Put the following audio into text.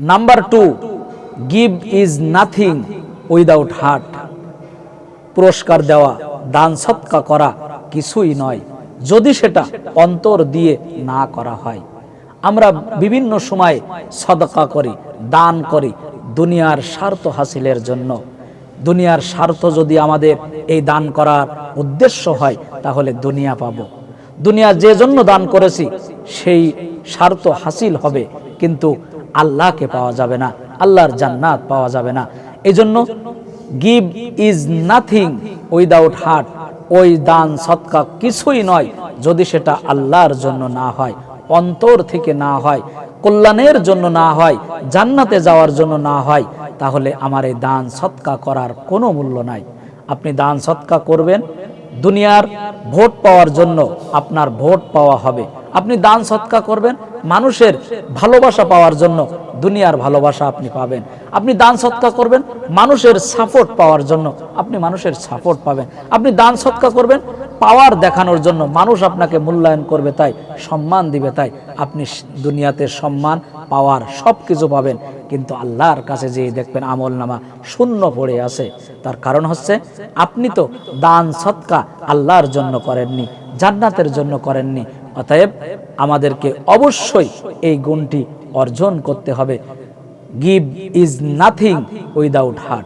Number two give is nothing without heart পুরস্কার দেওয়া, দান সৎকা করা কিছুই নয়। যদি সেটা অন্তর দিয়ে না করা হয়। আমরা বিভিন্ন সময় সদকা করি, দান করি দুনিয়ার স্বার্থ হাসিলের জন্য। দুনিয়ার স্বার্থ যদি আমাদের এই দান করার উদ্দেশ্য হয়, তাহলে দুনিয়া পাবো। দুনিয়া যে জন্য দান করেছি, সেই স্বার্থ হাসিল হবে। কিন্তু আল্লাহকে পাওয়া যাবে না, আল্লাহর জান্নাত পাওয়া যাবে না। এই জন্য give is nothing without heart. ওই দান, সৎকা কিছুই নয় যদি সেটা আল্লাহর জন্য না হয়, অন্তর থেকে না হয়, কল্যাণের জন্য না হয়, জান্নাতে যাওয়ার জন্য না হয়, তাহলে আমার এই দান, সৎকা করার কোনো মূল্য নাই। আপনি দান, সৎকা করবেন, দুনিয়ার ভোট পাওয়ার জন্য আপনার ভোট পাওয়া হবে। আপনি দান, সৎকা করবেন মানুষের ভালোবাসা পাওয়ার জন্য দুনিয়ার ভালোবাসা আপনি পাবেন। আপনি দান সৎকা করবেন, মানুষের সাপোর্ট পাওয়ার জন্য আপনি মানুষের সাপোর্ট পাবেন। আপনি দান সৎকা করবেন পাওয়ার দেখানোর জন্য মানুষ আপনাকে মূল্যায়ন করবে তাই, সম্মান দিবে তাই। আপনি দুনিয়াতে সম্মান পাওয়ার সব কিছু পাবেন। কিন্তু আল্লাহর কাছে যেয়ে দেখবেন আমল নামা শূন্য পড়ে আছে, তার কারণ হচ্ছে আপনি তো দান সৎকা আল্লাহর জন্য করেননি, জান্নাতের জন্য করেননি অতএব আমাদেরকে অবশ্যই এই গুণটি অর্জন করতে হবে। Give is nothing without heart